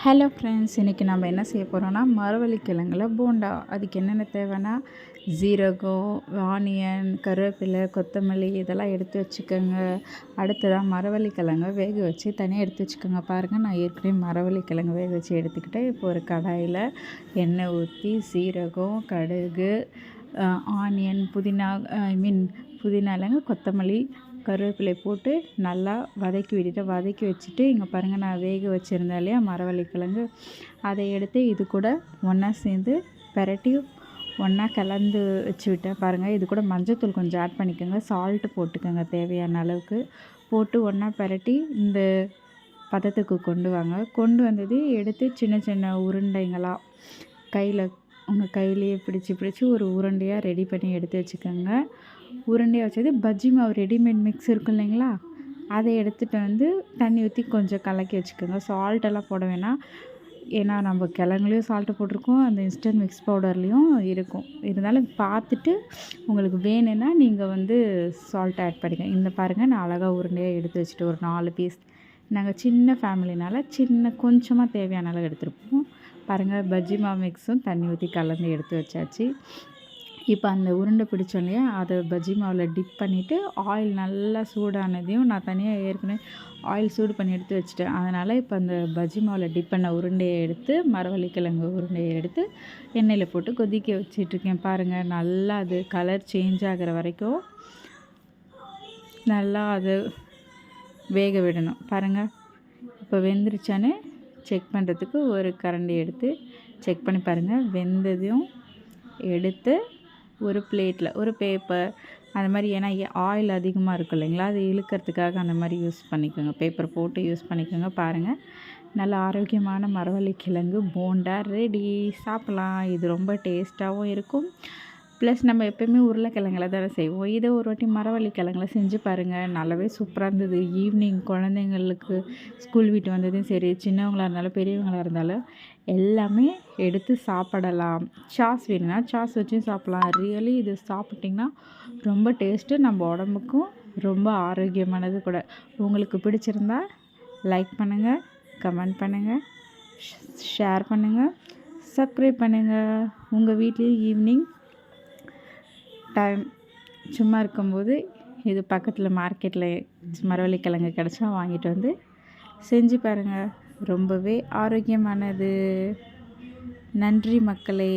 Hello friends இன்றைக்கி நம்ம என்ன செய்ய போகிறோம்னா மரவள்ளி கிழங்குல போண்டா. அதுக்கு என்னென்ன தேவைன்னா ஜீரகம் ஆனியன் கருவேப்பிலை கொத்தமல்லி இதெல்லாம் எடுத்து வச்சுக்கோங்க. அடுத்ததாக மரவள்ளி கிழங்க வேக வச்சு தனியாக எடுத்து வச்சுக்கோங்க. பாருங்கள் நான் ஏற்கனவே மரவள்ளி கிழங்கு வேக வச்சு எடுத்துக்கிட்டேன். இப்போ ஒரு கடாயில் எண்ணெய் ஊற்றி சீரகம் கடுகு ஆனியன் புதினா ஐ மீன் புதினா இல்லைங்க கொத்தமல்லி கருவேப்பிலை போட்டு நல்லா வதக்கி விட்டுட்டு வதக்கி வச்சுட்டு இங்கே பாருங்கள் நான் வேக வச்சுருந்தேன் இல்லையா மரவள்ளிக்கிழங்கு. அதை எடுத்து இது கூட ஒன்றா சேர்ந்து பெரட்டி ஒன்றா கலந்து வச்சு விட்டேன் பாருங்கள் இது கூட மஞ்சத்தூள் கொஞ்சம் ஆட் பண்ணிக்கோங்க. சால்ட்டு போட்டுக்கோங்க தேவையான அளவுக்கு. போட்டு ஒன்றா பெரட்டி இந்த பதத்துக்கு கொண்டு வாங்க. கொண்டு வந்தது எடுத்து சின்ன சின்ன உருண்டைங்களாக கையில் உங்கள் கையிலேயே பிடிச்சி பிடிச்சி ஒரு உருண்டையாக ரெடி பண்ணி எடுத்து வச்சுக்கோங்க. உருண்டையாக வச்சது. பஜ்ஜி மாவு ரெடிமேட் மிக்ஸ் இருக்கும் இல்லைங்களா? அதை எடுத்துகிட்டு வந்து தண்ணி ஊற்றி கொஞ்சம் கலக்கி வச்சுக்கோங்க. சால்ட்டெல்லாம் போட வேணாம். ஏன்னா நம்ம கிழங்குலையும் சால்ட்டு போட்டிருக்கோம். அந்த இன்ஸ்டன்ட் மிக்ஸ் பவுடர்லேயும் இருக்கும். இருந்தாலும் பார்த்துட்டு உங்களுக்கு வேணும்னா நீங்கள் வந்து சால்ட் ஆட் பண்ணிக்கோங்க. இந்த பாருங்கள் நான் அழகாக உருண்டையாக எடுத்து வச்சுட்டு ஒரு நாலு பீஸ் நாங்கள் சின்ன ஃபேமிலினால சின்ன கொஞ்சமாக தேவையான அளவு எடுத்துருப்போம். பாருங்கள் பஜ்ஜி மாவு மிக்ஸும் தண்ணி ஊற்றி கலந்து எடுத்து வச்சாச்சு. இப்போ அந்த உருண்டை பிடிச்சோம் இல்லையா அதை பஜ்ஜி மாவில் டிப் பண்ணிவிட்டு ஆயில் நல்லா சூடானதையும் நான் தனியாக ஏற்கனவே ஆயில் சூடு பண்ணி எடுத்து வச்சுட்டேன். அதனால் இப்போ அந்த பஜ்ஜி மாவில் டிப் பண்ண உருண்டையை எடுத்து மரவள்ளிக்கிழங்கு உருண்டையை எடுத்து எண்ணெயில் போட்டு கொதிக்க வச்சிட்ருக்கேன். பாருங்கள் நல்லா அது கலர் சேஞ்ச் ஆகிற வரைக்கும் நல்லா அது வேக விடணும். பாருங்கள் இப்போ வெந்துருச்சானே செக் பண்ணுறதுக்கு ஒரு கரண்டி எடுத்து செக் பண்ணி பாருங்கள் வெந்ததையும் எடுத்து ஒரு பிளேட்டில் ஒரு பேப்பர் அந்த மாதிரி. ஏன்னா ஆயில் அதிகமாக இருக்கும் இல்லைங்களா? அது இழுக்கிறதுக்காக அந்த மாதிரி யூஸ் பண்ணிக்கோங்க. பேப்பர் போட்டு யூஸ் பண்ணிக்கோங்க. பாருங்கள் நல்ல ஆரோக்கியமான மரவள்ளி கிழங்கு போண்டா ரெடி சாப்பிட்லாம். இது ரொம்ப டேஸ்ட்டாகவும் இருக்கும். ப்ளஸ் நம்ம எப்போயுமே உருளைக்கிழங்குல தானே செய்வோம். இதை ஒரு வாட்டி மரவள்ளி கிழங்குல செஞ்சு பாருங்கள் நல்லாவே சூப்பராக இருந்தது. ஈவினிங் குழந்தைங்களுக்கு ஸ்கூல் வீட்டு வந்ததும் சரி சின்னவங்களாக இருந்தாலும் பெரியவங்களாக இருந்தாலும் எல்லாமே எடுத்து சாப்பிடலாம். சாஸ் வேணும்னா சாஸ் வச்சும் சாப்பிட்லாம். ரியலி இது சாப்பிட்டிங்கன்னா ரொம்ப டேஸ்ட்டு நம்ம உடம்புக்கும் ரொம்ப ஆரோக்கியமானது கூட. உங்களுக்கு பிடிச்சிருந்தா லைக் பண்ணுங்கள் கமெண்ட் பண்ணுங்கள் ஷேர் பண்ணுங்கள் சப்ஸ்கிரைப் பண்ணுங்கள் உங்கள் வீட்லேயும் ஈவினிங் டைம் சும்மா இருக்கும்போது இது பக்கத்தில் மார்க்கெட்டில் மரவள்ளி கிழங்கு கிடச்சா வாங்கிட்டு வந்து செஞ்சு பாருங்கள் ரொம்பவே ஆரோக்கியமானது. நன்றி மக்களே.